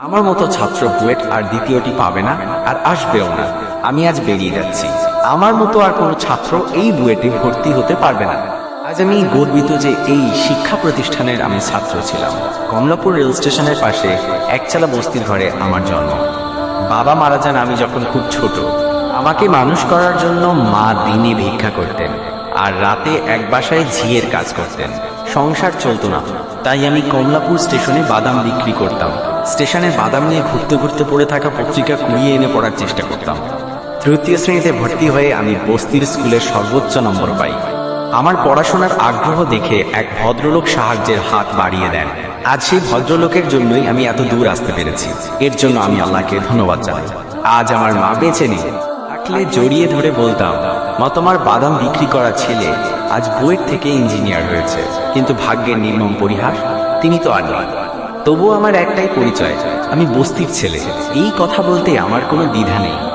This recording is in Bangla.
আমার মতো ছাত্র বুয়েট আর দ্বিতীয়টি পাবে না আর আসবেও না। আমি আজ বেরিয়ে যাচ্ছি। আমার মতো আর কোনো ছাত্র এই বুয়েটে ভর্তি হতে পারবে না। আজ আমি গর্বিত যে এই শিক্ষা প্রতিষ্ঠানের আমি ছাত্র ছিলাম। কমলাপুর রেল স্টেশনের পাশে একচালা বস্তির ঘরে আমার জন্ম। বাবা মারা যান আমি যখন খুব ছোট। আমাকে মানুষ করার জন্য মা দিনে ভিক্ষা করতেন আর রাতে এক বাসায় ঝিয়ের কাজ করতেন। সংসার চলতো না, তাই আমি কমলাপুর স্টেশনে বাদাম বিক্রি করতাম। স্টেশনে বাদাম নিয়ে ঘুরতে ঘুরতে পড়ে থাকা পত্রিকা কুড়িয়ে এনে পড়ার চেষ্টা করতাম। তৃতীয় শ্রেণীতে ভর্তি হয়ে আমি বস্তির স্কুলে সর্বোচ্চ নম্বর পাই। আমার পড়াশোনার আগ্রহ দেখে এক ভদ্রলোক সাহায্যের হাত বাড়িয়ে দেন। আজ সেই ভদ্রলোকের জন্যই আমি এত দূর আসতে পেরেছি। এর জন্য আমি আল্লাহকে ধন্যবাদ জানাই। আজ আমার মা বেঁচে নেই। থাকলে জড়িয়ে ধরে বলতাম, মা, তোমার বাদাম বিক্রি করা ছেলে আজ বইয়ের থেকে ইঞ্জিনিয়ার হয়েছে। কিন্তু ভাগ্যের নির্মম পরিহাস তিনি তো আর নয় তবুও আমার একটাই পরিচয় আমি বস্তির ছেলে। এই কথা বলতে আমার কোনো দ্বিধা নেই।